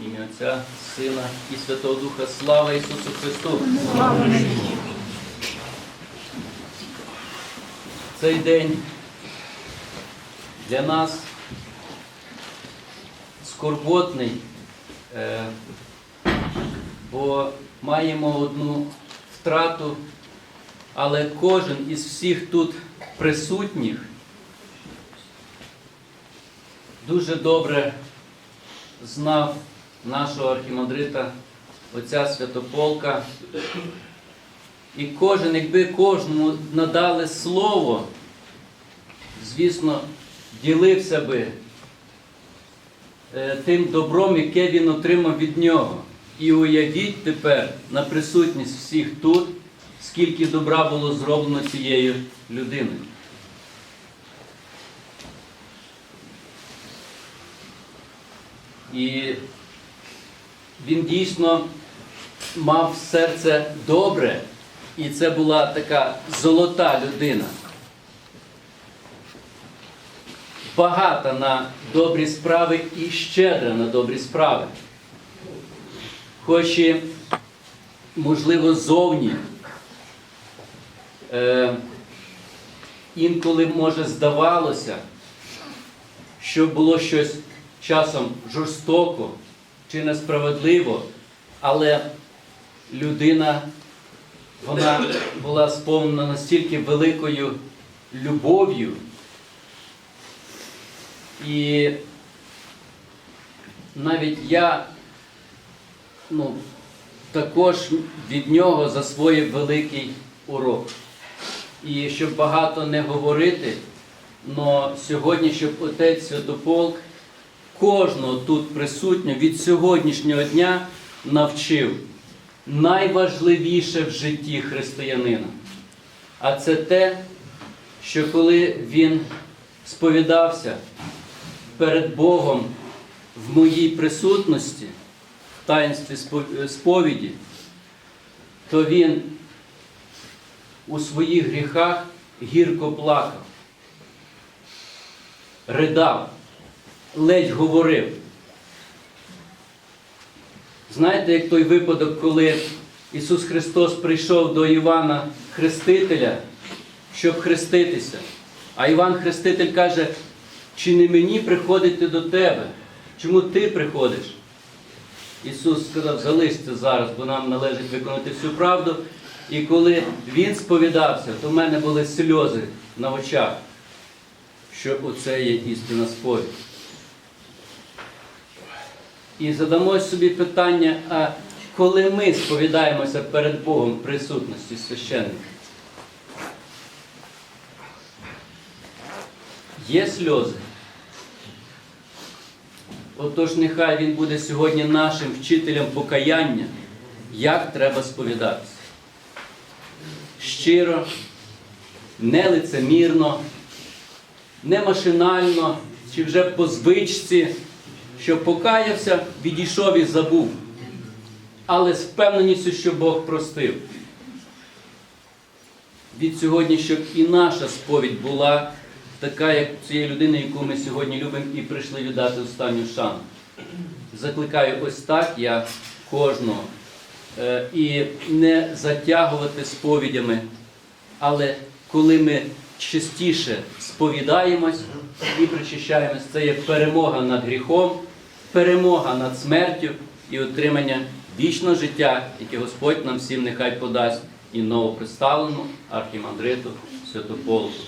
Ім'я Отця, Сина і Святого Духа. Слава Ісусу Христу! Цей день для нас скорботний, е, бо маємо одну втрату, але кожен із всіх тут присутніх дуже добре знав нашого архімандрита, отця Святополка. І кожен, якби кожному надали слово, звісно, ділився би е, тим добром, яке він отримав від нього. І уявіть тепер на присутність всіх тут, скільки добра було зроблено цією людиною. І він дійсно мав серце добре, і це була така золота людина. Багата на добрі справи і щедра на добрі справи. Хоч і, можливо, зовні е, інколи може здавалося, що було щось часом жорстоко чи несправедливо, але людина вона була сповнена настільки великою любов'ю. І навіть я ну, також від нього засвоїв великий урок. І щоб багато не говорити, але сьогодні, щоб отець Святополк кожного тут присутнього від сьогоднішнього дня навчив найважливіше в житті християнина. А це те, що коли він сповідався перед Богом в моїй присутності, в таїнстві сповіді, то він у своїх гріхах гірко плакав, ридав, ледь говорив. Знаєте, як той випадок, коли Ісус Христос прийшов до Івана Хрестителя, щоб хреститися. А Іван Хреститель каже, чи не мені приходити до тебе? Чому ти приходиш? Ісус сказав, залишся зараз, бо нам належить виконати всю правду. І коли Він сповідався, то в мене були сльози на очах, що оце є істина сповідь. І задамо собі питання, а коли ми сповідаємося перед Богом присутності священника? Є сльози? Отож, нехай він буде сьогодні нашим вчителем покаяння, як треба сповідатися. Щиро, нелицемірно, не машинально, чи вже по звичці, що покаявся, відійшов і забув, але з впевненістю, що Бог простив. Від сьогодні, щоб і наша сповідь була така, як цієї людини, яку ми сьогодні любимо і прийшли віддати останню шану. Закликаю ось так я кожного. Е, І не затягувати сповідями, але коли ми частіше сповідаємось і причащаємось, це є перемога над гріхом, перемога над смертю і отримання вічного життя, яке Господь нам всім нехай подасть і новоприставленому архімандриту Святополку.